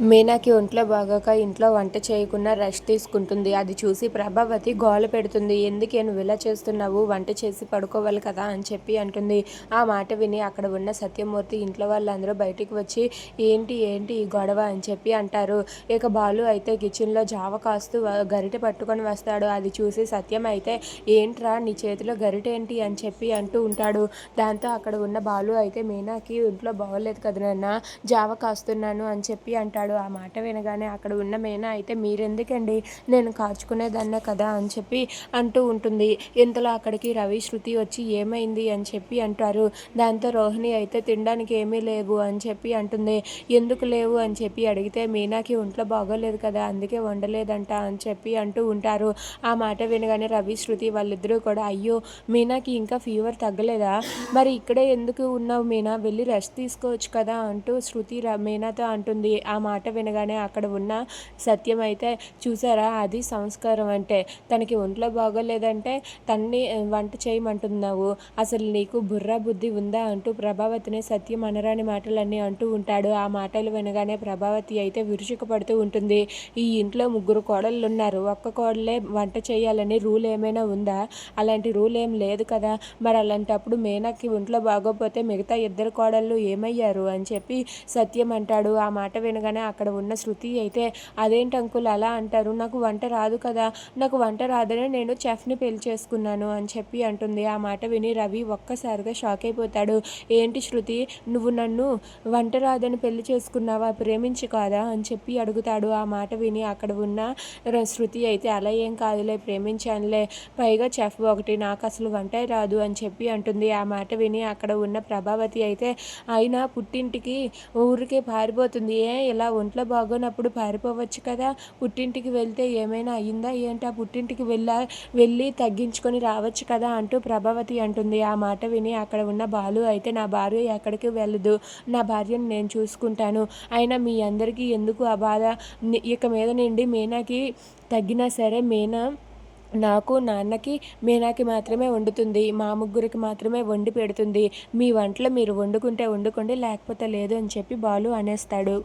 మీనాకి ఒంట్లో బాగోక ఇంట్లో వంట చేయకుండా రెస్ట్ తీసుకుంటుంది. అది చూసి ప్రభావతి గోల పెడుతుంది. ఎందుకే నువ్వు ఇలా చేస్తున్నావు? వంట చేసి పడుకోవాలి కదా అని చెప్పి అంటుంది. ఆ మాట విని అక్కడ ఉన్న సత్యమూర్తి ఇంట్లో వాళ్ళందరూ బయటికి వచ్చి ఏంటి ఏంటి ఈ గొడవ? అని చెప్పి అంటారు. ఇక బాలు అయితే కిచెన్లో జావ కాస్తూ గరిట గరిటె పట్టుకొని వస్తాడు. అది చూసి సత్యం అయితే ఏంట్రా నీ చేతిలో గరిటేంటి ఏంటి? అని చెప్పి అంటూ ఉంటాడు. దాంతో అక్కడ ఉన్న బాలు అయితే మీనాకి ఇంట్లో బాగోలేదు కదా నాన్న? జావ కాస్తున్నాను అని చెప్పి అంటాడు. ఆ మాట వినగానే అక్కడ ఉన్న మీనా అయితే మీరెందుకండి? నేను కాచుకునేదాన్నే కదా అని చెప్పి అంటూ ఉంటుంది. ఇంతలో అక్కడికి రవి శృతి వచ్చి ఏమైంది? అని చెప్పి అంటారు. దాంతో రోహిణి అయితే తినడానికి ఏమీ లేవు అని చెప్పి అంటుంది. ఎందుకు లేవు? అని చెప్పి అడిగితే మీనాకి ఒంట్లో బాగోలేదు కదా అందుకే వండలేదంట అని చెప్పి అంటూ ఉంటారు. ఆ మాట వినగానే రవి శృతి వాళ్ళిద్దరూ కూడా అయ్యో మీనాకి ఇంకా ఫీవర్ తగ్గలేదా? మరి ఇక్కడే ఎందుకు ఉన్నావు మీనా? వెళ్ళి రెస్ట్ తీసుకోవచ్చు కదా అంటూ శృతి ర- మీనాతో అంటుంది. ఆ మాట మాట వినగానే అక్కడ ఉన్న సత్యం అయితే చూసారా అది సంస్కారం అంటే తనకి ఒంట్లో బాగోలేదంటే తన్ని వంట చేయమంటున్నావు. అసలు నీకు బుర్ర బుద్ధి ఉందా? అంటూ ప్రభావతిని సత్యం అనరాని మాటలన్నీ అంటూ ఉంటాడు. ఆ మాటలు వినగానే ప్రభావతి అయితే విరుచుకుపడుతూ ఉంటుంది. ఈ ఇంట్లో ముగ్గురు కోడళ్ళు ఉన్నారు ఒక్క కోడలే వంట చేయాలని రూల్ ఏమైనా ఉందా? అలాంటి రూల్ ఏం లేదు కదా. మరి అలాంటప్పుడు మేనకి ఒంట్లో బాగోపోతే మిగతా ఇద్దరు కోడళ్ళు ఏమయ్యారు? అని చెప్పి సత్యం అంటాడు. ఆ మాట వినగానే అక్కడ ఉన్న శృతి అయితే అదేంటి అంకుల్ అలా అంటారు? నాకు వంట రాదు కదా. నాకు వంట రాదనే నేను చెఫ్ని పెళ్ళి చేసుకున్నాను అని చెప్పి అంటుంది. ఆ మాట విని రవి ఒక్కసారిగా షాక్ అయిపోతాడు. ఏంటి శృతి? నువ్వు నన్ను వంట రాదని పెళ్ళి చేసుకున్నావా? ప్రేమించి కాదా? అని చెప్పి అడుగుతాడు. ఆ మాట విని అక్కడ ఉన్న శృతి అయితే అలా ఏం కాదులే ప్రేమించానులే. పైగా చెఫ్ ఒకటి నాకు అసలు వంట రాదు అని చెప్పి అంటుంది. ఆ మాట విని అక్కడ ఉన్న ప్రభావతి అయితే అయినా పుట్టింటికి ఊరికే పారిపోతుంది. ఏ ఇలా ఒంట్లో బాగోనప్పుడు పారిపోవచ్చు కదా. పుట్టింటికి వెళ్తే ఏమైనా అయ్యిందా? ఏంటి? ఆ పుట్టింటికి వెళ్ళా వెళ్ళి తగ్గించుకొని రావచ్చు కదా అంటూ ప్రభావతి అంటుంది. ఆ మాట విని అక్కడ ఉన్న బాలు అయితే నా భార్య ఎక్కడికి వెళ్ళదు. నా భార్యను నేను చూసుకుంటాను. అయినా మీ అందరికీ ఎందుకు ఆ బాధ? ఇక మీద నుండి మీనాకి తగ్గినా సరే మీనా నాకు నాన్నకి మీనాకి మాత్రమే వండుతుంది. మా ముగ్గురికి మాత్రమే వండి పెడుతుంది. మీ వంటలు మీరు వండుకుంటే వండుకోండి లేకపోతే లేదు అని చెప్పి బాలు అనేస్తాడు.